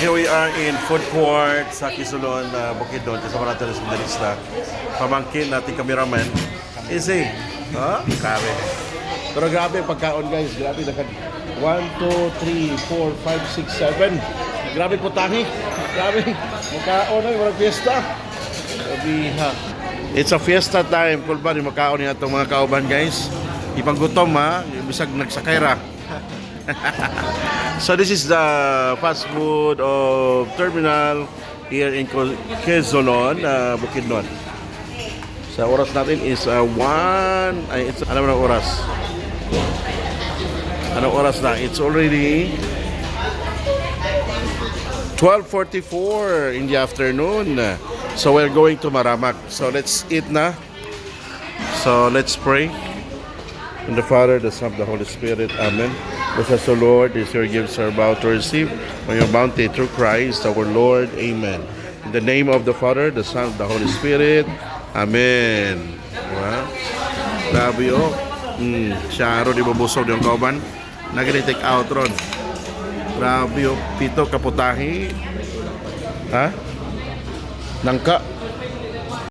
Here we are in food court sa Kisulon, uh, Bukidnon. Kasama natin sa Mandarista. Pamangkin natin cameraman. Easy. Ha? Grabe. Pero grabe pagkaon guys. Grabe na 1, 2, 3, 4, 5, 6, 7. Grabe po tahi. Grabe. Makaon na yung fiesta. Grabe ha. It's a fiesta time. Kung ba, makaon niya itong mga kauban guys. Ipanggutom ha. Bisag nagsakay ra. So this is the fast food of terminal here in Quezon, uh, Bukidnon. Sa oras natin is uh, 1, ay, it's, ano na oras? Anong oras na? It's already 12.44 in the afternoon. So we're going to Maramak. So let's eat na. So let's pray. In the Father, the Son, the Holy Spirit. Amen. Bless us, O Lord, as your gifts are about to receive from your bounty through Christ our Lord. Amen. In the name of the Father, the Son, the Holy Spirit. Amen. Diba? Grabe o. Mm, siya ro di babusog yung kauban. Nagani take out ron. Grabe o. Pito kaputahi. Ha? Nangka.